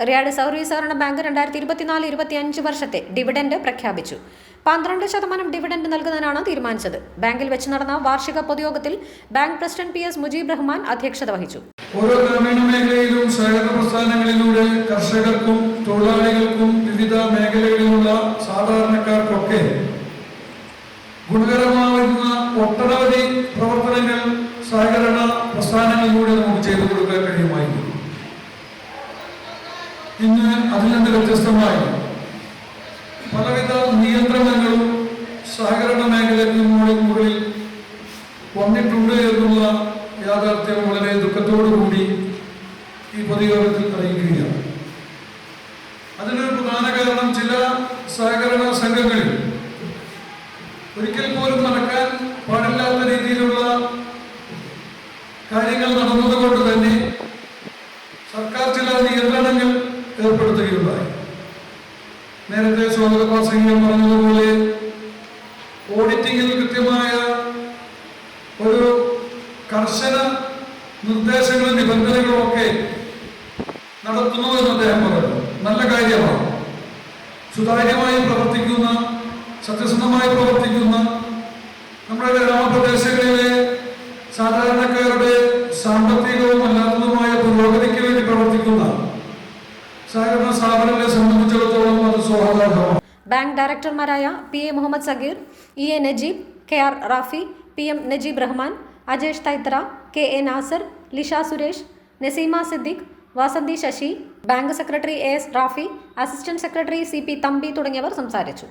Eriyad service സഹകരണ bank രണ്ടായിരത്തി ഇരുപത്തിനാല് ഇരുപത്തി അഞ്ച് വർഷത്തെ ഡിവിഡൻഡ് പ്രഖ്യാപിച്ചു. പന്ത്രണ്ട് ശതമാനം ഡിവിഡൻഡ് നൽകുന്നതിനാണ് തീരുമാനിച്ചത്. ബാങ്കിൽ വെച്ച് നടന്ന വാർഷിക പൊതുയോഗത്തിൽ bank president P S Mujeeb Rahman അധ്യക്ഷത വഹിച്ചു. ഓരോ ഗ്രാമീണ മേഖലയിലും സഹകരണ പ്രസ്ഥാനങ്ങളിലൂടെ കർഷകർക്കും തൊഴിലാളികൾക്കും വിവിധ മേഖലകളിലുള്ള സാധാരണക്കാർക്കൊക്കെ ഗുണകരമാവുന്ന ഒട്ടനവധി പ്രവർത്തനങ്ങൾ സഹകരണ പ്രസ്ഥാനങ്ങളിലൂടെ നമുക്ക് ചെയ്തു കൊടുക്കാൻ കഴിയുമായിരുന്നു. ഇന്ന് അതിൽ നിന്ന് വ്യത്യസ്തമായി പലവിധ നിയന്ത്രണങ്ങളും സഹകരണ മേഖലയ്ക്ക് മുകളിൽ മുകളിൽ വന്നിട്ടുണ്ട് എന്നുള്ള യാഥാർത്ഥ്യം വളരെ ദുഃഖത്തോടു കൂടി ഈ പൊതുയോഗത്തിൽ അറിയിക്കുകയാണ്. അതിനൊരു പ്രധാന കാരണം ചില സഹകരണ സംഘങ്ങളിൽ ഒരിക്കൽ പോലും നടക്കാൻ പാടില്ലാത്ത രീതിയിലുള്ള കാര്യങ്ങൾ നടന്നതുകൊണ്ട് തന്നെ സർക്കാർ ചില നിയന്ത്രണങ്ങൾ ഏർപ്പെടുത്തുകയുണ്ടായി. നേരത്തെ സ്വാഗതപാസിംഗം പറഞ്ഞതുപോലെ ഓഡിറ്റിംഗിൽ കൃത്യമായ ഒരു കർശന നിർദ്ദേശങ്ങളും നിബന്ധനകളും ഒക്കെ നടത്തുന്നു എന്ന് അദ്ദേഹം പറഞ്ഞു. നല്ല കാര്യമാണ്. സുതാര്യമായി പ്രവർത്തിക്കുന്ന സത്യസന്ധമായി പ്രവർത്തിക്കുന്ന നമ്മുടെ ഗ്രാമപ്രദേശങ്ങളിലെ സാധാരണക്കാരുടെ സാമ്പത്തികവും അല്ലാത്തതുമായ പുരോഗതിക്ക് വേണ്ടി പ്രവർത്തിക്കുന്ന bank ഡയറക്ടർമാരായ P A Muhammad Sageer E A Najeeb K R Rafi P M Najeeb Rahman Ajesh Thaithra K A Nasar Lisha Suresh Naseema Siddique Vasanthi Sasi bank secretary A S Rafi assistant secretary C P Thampi തുടങ്ങിയവർ സംസാരിച്ചു.